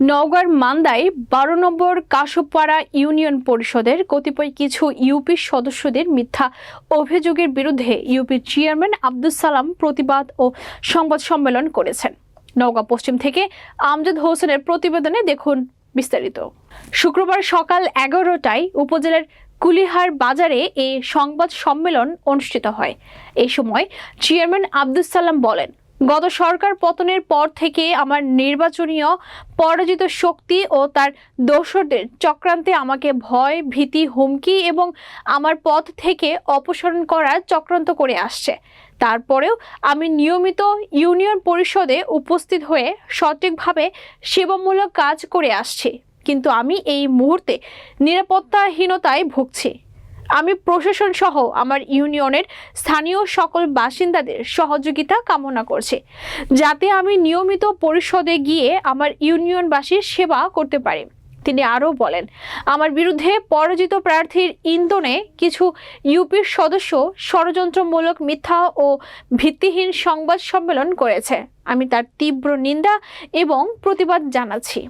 নওগাঁর মান্দায় বারো নম্বর কাশবপাড়া ইউনিয়ন পরিষদের কতিপয় কিছু ইউপি সদস্যদের মিথ্যা অভিযোগের বিরুদ্ধে ইউপি চেয়ারম্যান আব্দুল সালাম প্রতিবাদ ও সংবাদ সম্মেলন করেছেন। নওগাঁ পশ্চিম থেকে আমজাদ হোসেনের প্রতিবেদনে দেখুন বিস্তারিত। শুক্রবার সকাল এগারোটায় উপজেলার কুলিহার বাজারে এই সংবাদ সম্মেলন অনুষ্ঠিত হয়। এই সময় চেয়ারম্যান আব্দুল সালাম বলেন গত সরকার পতনের পর থেকে আমার নির্বাচনীয় পরাজিত শক্তি ও তার দোসরদের চক্রান্তে আমাকে ভয়, ভীতি, হুমকি এবং আমার পথ থেকে অপসারণ করার চক্রান্ত করে আসছে। তারপরেও আমি নিয়মিত ইউনিয়ন পরিষদে উপস্থিত হয়ে সঠিকভাবে সেবামূলক কাজ করে আসছি। কিন্তু আমি এই মুহূর্তে নিরাপত্তাহীনতায় ভুগছি। আমি প্রশাসন সহ আমার ইউনিয়নের স্থানীয় সকল বাসিন্দাদের সহযোগিতা কামনা করছি, যাতে আমি নিয়মিত পরিষদে গিয়ে আমার ইউনিয়নবাসীর সেবা করতে পারি। তিনি আরও বলেন, আমার বিরুদ্ধে পরাজিত প্রার্থীর ইন্ধনে কিছু ইউপির সদস্য ষড়যন্ত্রমূলক মিথ্যা ও ভিত্তিহীন সংবাদ সম্মেলন করেছে। আমি তার তীব্র নিন্দা এবং প্রতিবাদ জানাচ্ছি।